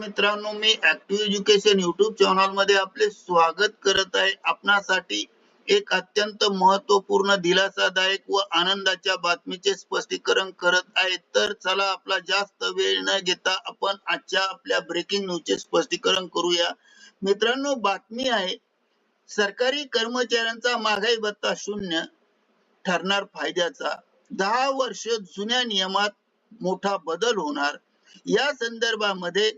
मित्रांनो मी active education YouTube चॅनलमध्ये आपले स्वागत करत आहे. आपणासाठी एक अत्यंत महत्त्वपूर्ण दिलासादायक व आनंदाच्या बातमीचे स्पष्टीकरण करत आहे. तर चला आपला जास्त वेळ न घेता आपण आजच्या आपल्या ब्रेकिंग न्यूजचे स्पष्टीकरण करूया. मित्रांनो बातमी आहे सरकारी कर्मचाऱ्यांचा महागाई भत्ता शून्य ठरणार फायद्याचा. दहा वर्ष जुन्या नियमात मोठा बदल होणार. या संदर्भामध्ये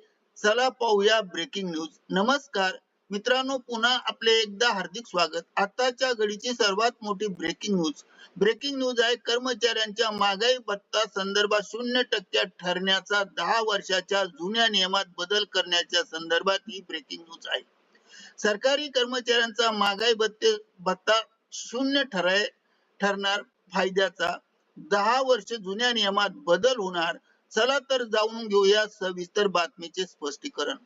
चला पाहूया ब्रेकिंग न्यूज नमस्कार. मित्रांनो पुन्हा आपले एकदा हार्दिक स्वागत. आताच्या घडीची सर्वात मोठी ब्रेकिंग न्यूज ब्रेकिंग न्यूज आहे कर्मचाऱ्यांच्या महागाई भत्ता संदर्भात शून्य टक्क्यात ठरण्याचा दहा वर्षाच्या जुन्या नियमात बदल करण्याच्या संदर्भात ही ब्रेकिंग न्यूज आहे. सरकारी कर्मचाऱ्यांचा महागाई भत्ते भत्ता शून्य ठराय ठरणार फायद्याचा. दहा वर्ष जुन्या नियमात बदल होणार चला तर जाऊन घेऊया सविस्तर बातमीचे स्पष्टीकरण.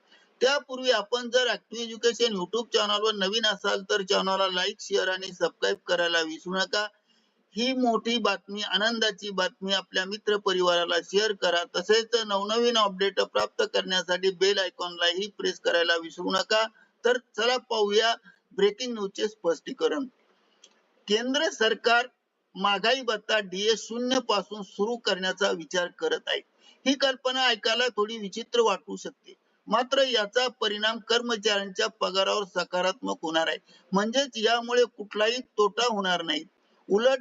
त्यापूर्वी आपण जर ऍक्टिव्ह एज्युकेशन युट्यूब चॅनलवर नवीन असाल तर चॅनलला लाईक शेअर आणि सबस्क्राईब करायला विसरू नका. ही मोठी बातमी आनंदाची बातमी आपल्या मित्र परिवाराला शेअर करा. तसेच नवनवीन अपडेट प्राप्त करण्यासाठी बेल आयकॉनला ही प्रेस करायला विसरू नका. तर चला पाहूया ब्रेकिंग न्यूजचे स्पष्टीकरण. केंद्र सरकार महागाई भत्ता डीए शून्यपासून सुरू करण्याचा विचार करत आहे. ही कल्पना ऐकायला थोडी विचित्र वाटू शकते. मात्र याचा परिणाम कर्मचाऱ्यांच्या पगारावर सकारात्मक होणार आहे. म्हणजेच यामुळे कुठलाही तोटा होणार नाही. उलट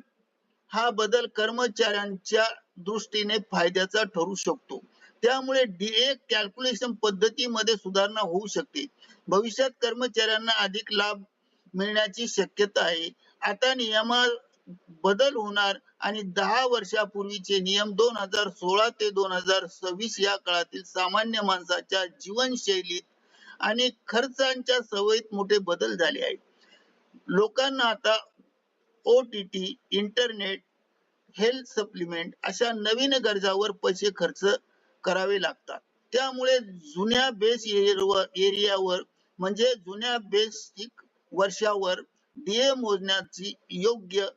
हा बदल कर्मचाऱ्यांच्या दृष्टीने फायद्याचा ठरू शकतो. त्यामुळे डीए कॅल्क्युलेशन पद्धतीमध्ये सुधारणा होऊ शकते. भविष्यात कर्मचाऱ्यांना अधिक लाभ मिळण्याची शक्यता आहे. आता नियमा बदल होणार आणि दहा वर्षापूर्वीचे नियम दोन हजार सोळा ते दोन हजार सव्वीस या काळातील सामान्य माणसाच्या जीवनशैलीत आणि खर्चांच्या सवयीत मोठे बदल झाले आहेत. लोकांना आता O T T internet health supplement अशा नवीन गरजावर पैसे खर्च करावे लागतात. त्यामुळे जुन्या बेस एरियावर म्हणजे जुन्या बेसिक वर्षावर डीए मोजण्याची योग्य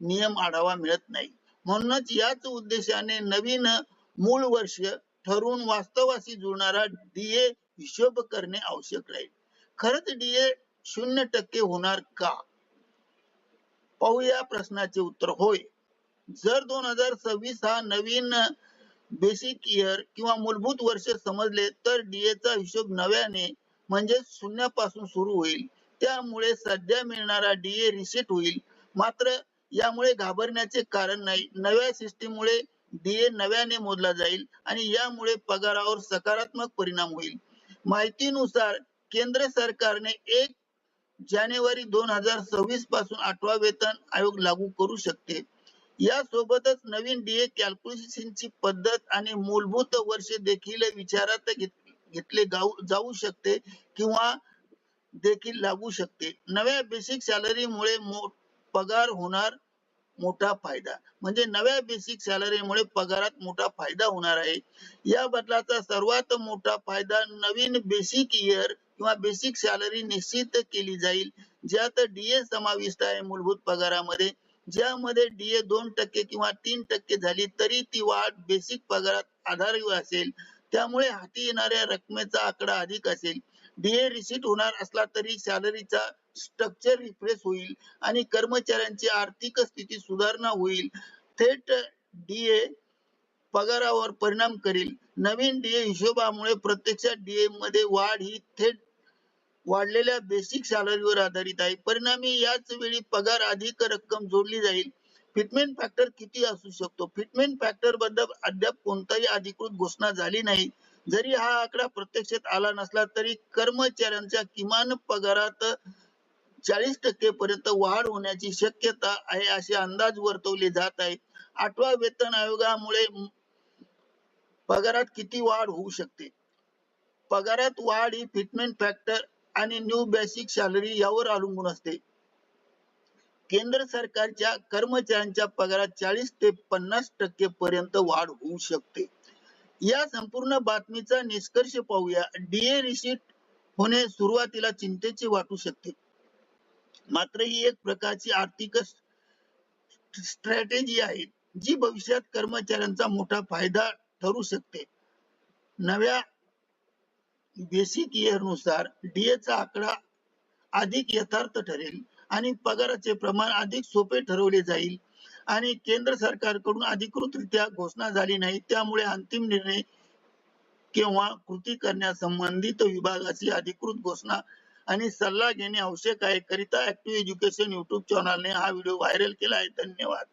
नियम आढावा मिळत नाही. म्हणूनच याच उद्देशाने नवीन मूळ वर्ष ठरवून वास्तवाशी जुळणारा डीए हिशोब करणे आवश्यक राहील. खरंच डीए शून्य टक्के होणार का? पाहूया प्रश्नाचे उत्तर. होय. जर दोन हजार सव्वीस हा नवीन बेसिक इयर किंवा मूलभूत वर्ष समजले तर डीए चा हिशोब नव्याने म्हणजे शून्यापासून सुरू होईल. त्यामुळे सध्या मिळणारा डीए रिसेट होईल. मात्र यामुळे घाबरण्याचे कारण नाही. नव्या सिस्टीम डीए नव्याने मोजला जाईल आणि यामुळे पगारावर सकारात्मक परिणाम होईल. माहितीनुसार केंद्र सरकारने एक जानेवारी दोन हजार सव्वीसपासून आठवा वेतन आयोग लागू करू शकते. यासोबतच नवीन डीए कॅल्क्युलेशनची पद्धत आणि मूलभूत वर्ष देखील विचारात घेतले जाऊ शकते किंवा देखील लागू शकते. नव्या बेसिक सॅलरी मुळे पगार होणार मोठा फायदा. म्हणजे नव्या बेसिक सॅलरीमुळे पगारात मोठा फायदा होणार आहे. या बदलाचा सर्वात मोठा फायदा नवीन बेसिक इयर किंवा बेसिक सॅलरी निश्चित केली जाईल. ज्यात डीए समाविष्ट आहे मूलभूत पगारामध्ये. ज्यामध्ये डीए दोन टक्के किंवा तीन टक्के झाली तरी ती वाढ बेसिक पगारात आधारित असेल. त्यामुळे हाती येणाऱ्या रकमेचा आकडा अधिक असेल. डीए रिसीट होणार असला तरी सॅलरीचा स्ट्रक्चर रिफ्रेश होईल आणि कर्मचाऱ्यांची आर्थिक स्थिती सुधारणा होईल. थेट डीए पगारावर परिणाम करेल. नवीन डीए हिशोबामुळे प्रत्यक्षात डीए मध्ये वाढ ही थेट वाढलेल्या बेसिक सॅलरीवर आधारित आहे. परिणामी याच वेळी पगार अधिक रक्कम जोडली जाईल. फिटमेंट फॅक्टर किती असू शकतो? फिटमेंट फॅक्टरबद्दल अद्याप कोणताही अधिकृत घोषणा झाली नाही. जरी हा आकडा प्रत्यक्षात आला नसला तरी कर्मचाऱ्यांच्या किमान पगारात चाळीस टक्के पर्यंत वाढ होण्याची शक्यता आहे असे अंदाज वर्तवले जात आहेत. आठवा वेतन आयोगामुळे पगारात किती वाढ होऊ शकते? पगारात वाढ ही फिटमेंट फॅक्टर आणि न्यू बेसिक सॅलरी यावर अवलंबून असते. केंद्र सरकारच्या कर्मचाऱ्यांच्या पगारात चाळीस ते पन्नास टक्के पर्यंत वाढ होऊ शकते. या संपूर्ण बातमीचा निष्कर्ष पाहूया. डीए रिसीट होणे सुरुवातीला चिंतेचे वाटू शकते. मात्र ही एक प्रकारची आर्थिक स्ट्रॅटेजी आहे जी भविष्यात कर्मचाऱ्यांचा मोठा फायदा ठरू शकते. नव्या बेसिक इयरनुसार डीए चा आकडा अधिक यथार्थ ठरेल आणि पगाराचे प्रमाण अधिक सोपे ठरवले जाईल आणि केंद्र सरकारकडून अधिकृतरित्या घोषणा झाली नाही त्यामुळे अंतिम निर्णय किंवा कृती करण्यासंबंधित विभागाची अधिकृत घोषणा आणि सल्ला घेणे आवश्यक आहे. करिता ऍक्टिव्ह एज्युकेशन युट्यूब चॅनलने हा व्हिडिओ व्हायरल केला आहे. धन्यवाद.